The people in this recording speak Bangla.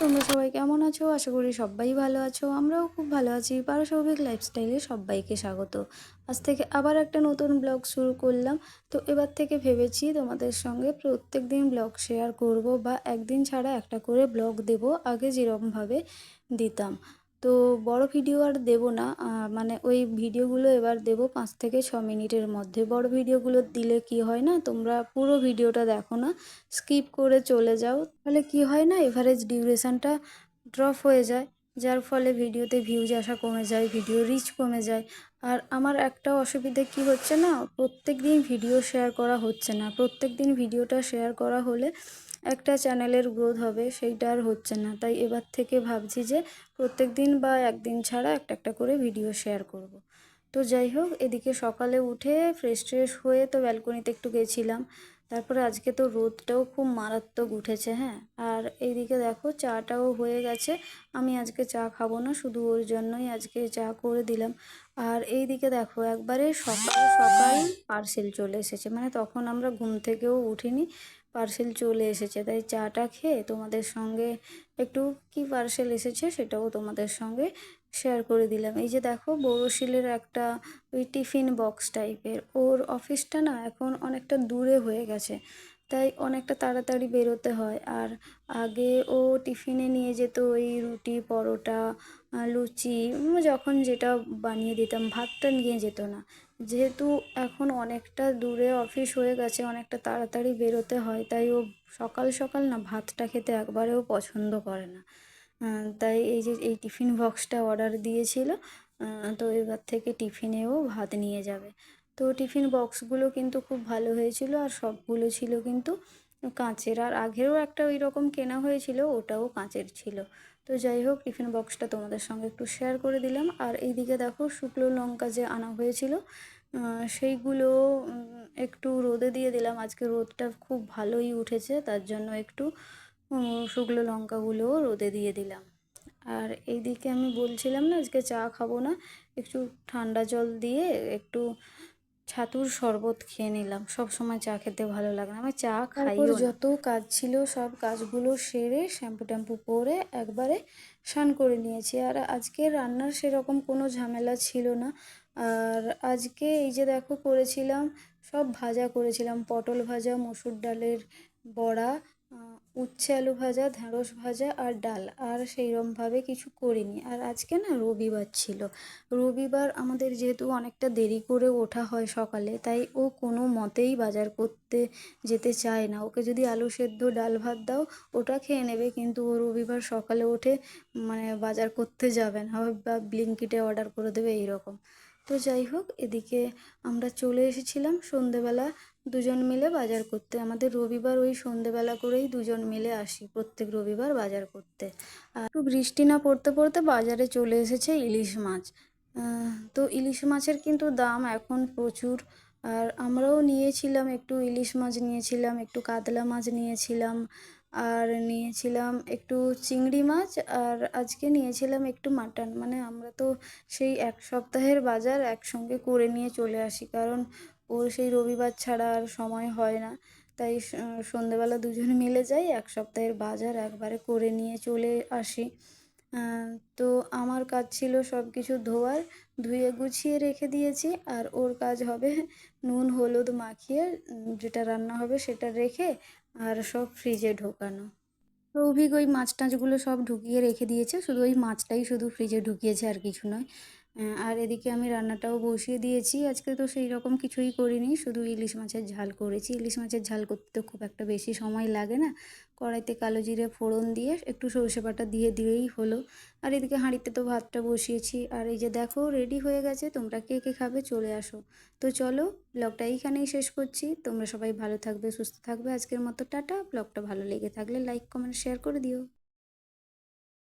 আছো? আশা করি সবাই ভালো আছো। আমরাও খুব ভালো আছি। পারসৌভিক লাইফস্টাইলে সবাইকে স্বাগত। আজ থেকে আবার একটা নতুন ব্লগ শুরু করলাম। তো এবার থেকে ভেবেছি তোমাদের সঙ্গে প্রত্যেক দিন ব্লগ শেয়ার করব বা একদিন ছাড়া একটা করে ব্লগ দেব। আগে যেরকমভাবে দিতাম। তো বড় ভিডিও আর দেব না। মানে ওই ভিডিওগুলো এবার দেব পাঁচ থেকে ছ মিনিটের মধ্যে। বড় ভিডিওগুলো দিলে কি হয় না, তোমরা পুরো ভিডিওটা দেখো না, স্কিপ করে চলে যাও। তাহলে কি হয় না, এভারেজ ডিউরেশানটা ড্রপ হয়ে যায়। যার ফলে ভিডিওতে ভিউজ আসা কমে যায় ভিডিও রিচ কমে যায়। আর আমার একটা অসুবিধে কি হচ্ছে না প্রত্যেক দিন ভিডিও শেয়ার করা হচ্ছে না। প্রত্যেক দিন ভিডিওটা শেয়ার করা হলে একটা চ্যানেলের গ্রোথ হবে, সেইটা আর হচ্ছে না। তাই এবার থেকে ভাবছি যে প্রত্যেক দিন বা একদিন ছাড়া একটা একটা করে ভিডিও শেয়ার করব। তো যাই হোক, এদিকে সকালে উঠে ফ্রেশ ট্রেশ হয়ে তো ব্যালকনিতে একটু গেছিলাম। তারপরে আজকে তো রোদটাও খুব মারাত্মক উঠেছে হ্যাঁ? আর এইদিকে দেখো চাটাও হয়ে গেছে, আমি আজকে চা খাব না, শুধু ওর জন্যই আজকে চা করে দিলাম। আর এই দিকে দেখো একবারে সকাল সকাল পার্সেল চলে এসেছে মানে তখন আমরা ঘুম থেকেও উঠিনি। পার্সেল চলে এসেছে, তাই চাটা খেয়ে তোমাদের সঙ্গে একটু কি পার্সেল এসেছে সেটাও তোমাদের সঙ্গে শেয়ার করে দিলাম। এই যে দেখো, বড়শিলের একটা ওই টিফিন বক্স টাইপের ওর অফিসটা না এখন অনেকটা দূরে হয়ে গেছে। তাই অনেকটা তাড়াতাড়ি বেরোতে হয়। আর আগে ও টিফিনে নিয়ে যেত ওই রুটি, পরোটা লুচি যখন যেটা বানিয়ে দিতাম, ভাতটা নিয়ে যেত না। যেহেতু এখন অনেকটা দূরে অফিস হয়ে গেছে, অনেকটা তাড়াতাড়ি বেরোতে হয়, তাই ও সকাল সকাল না ভাতটা খেতে একবারেও পছন্দ করে না। তাই এই যে, এই টিফিন বক্সটা অর্ডার দিয়েছিল তো এবার থেকে টিফিনেও ভাত নিয়ে যাবে। তো টিফিন বক্সগুলো কিন্তু খুব ভালো হয়েছিল আর সবগুলো ছিল কিন্তু কাঁচের। আর আগেরও একটা ওই রকম কেনা হয়েছিল, ওটাও কাঁচের ছিল। তো যাই হোক, টিফিন বক্সটা তোমাদের সঙ্গে একটু শেয়ার করে দিলাম। আর এইদিকে দেখো, শুকনো লঙ্কা যে আনা হয়েছিল সেইগুলো একটু রোদে দিয়ে দিলাম। আজকে রোদটা খুব ভালোই উঠেছে, তার জন্য একটু শুকনো লঙ্কাগুলোও রোদে দিয়ে দিলাম। আর এইদিকে আমি বলছিলাম না, আজকে চা খাব না, একটু ঠান্ডা জল দিয়ে একটু ছাতুর শরবত খেয়ে নিলাম। সব সময় চা খেতে ভালো লাগে না। আমি চা খাই যত কাজ ছিল সব কাজগুলো সেরে শ্যাম্পু ট্যাম্পু করে একবারে স্নান করে নিয়েছি। আর আজকে রান্নার সেরকম কোনো ঝামেলা ছিল না। আর আজকে এই যে দেখো করেছিলাম সব ভাজা করেছিলাম। পটল ভাজা মসুর ডালের বড়া উচ্ছে আলু ভাজা, ঢেঁড়স ভাজা আর ডাল। আর সেইরমভাবে কিছু করিনি। আর আজকে না রবিবার ছিল। রবিবার আমাদের যেহেতু অনেকটা দেরি করে ওঠা হয় সকালে, তাই ও কোনো মতেই বাজার করতে যেতে চায় না। ওকে যদি আলু সেদ্ধ ডাল ভাত দাও, ওটা খেয়ে নেবে। কিন্তু ও রবিবার সকালে ওঠে মানে বাজার করতে যাবে না। বা ব্লিঙ্কিটে অর্ডার করে দেবে এইরকম। তো যাই হোক, এদিকে আমরা চলে এসেছিলাম সন্ধেবেলা দুজন মিলে বাজার করতে। আমাদের রবিবার ওই সন্ধেবেলা করেই দুজন মিলে আসি প্রত্যেক রবিবার বাজার করতে। আর একটু বৃষ্টি না পড়তে পড়তে বাজারে চলে এসেছে ইলিশ মাছ। তো ইলিশ মাছের কিন্তু দাম এখন প্রচুর। আর আমরাও নিয়েছিলাম একটু ইলিশ মাছ নিয়েছিলাম, একটু কাতলা মাছ নিয়েছিলাম। আর নিয়েছিলাম একটু চিংড়ি মাছ আর আজকে নিয়েছিলাম একটু মাটন। মানে আমরা তো সেই এক সপ্তাহের বাজার একসঙ্গে করে নিয়ে চলে আসি, কারণ ওর সেই রবিবার ছাড়া আর সময় হয় না। তাই সন্ধেবেলা দুজন মিলে যাই, এক সপ্তাহের বাজার একবারে করে নিয়ে চলে আসি। তো আমার কাজ ছিল সব কিছু ধোয়ার, ধুয়ে গুছিয়ে রেখে দিয়েছি। আর ওর কাজ হবে নুন, হলুদ মাখিয়ে যেটা রান্না হবে সেটা রেখে আর সব ফ্রিজে ঢোকানো। রৌভিক ওই মাছ টাছগুলো সব ঢুকিয়ে রেখে দিয়েছে। শুধু ওই মাছটাই শুধু ফ্রিজে ঢুকিয়েছে আর কিছু নয়। আর এদিকে আমি রান্নাটাও বসিয়ে দিয়েছি। আজকে তো সেই রকম কিছুই করিনি, শুধু ইলিশ মাছের ঝাল করেছি। ইলিশ মাছের ঝাল করতে তো খুব একটা বেশি সময় লাগে না। কড়াইতে কালো জিরে ফোড়ন দিয়ে একটু সরষে বাটা দিয়ে দিলেই হলো। আর এদিকে হাঁড়িতে তো ভাতটা বসিয়েছি। আর এই যে দেখো রেডি হয়ে গেছে। তোমরা কে কে খাবে চলে আসো। তো চলো ব্লগটা এইখানেই শেষ করছি। তোমরা সবাই ভালো থাকবে, সুস্থ থাকবে। আজকের মতো টাটা। ব্লগটা ভালো লেগে থাকলে লাইক কমেন্ট শেয়ার করে দিও।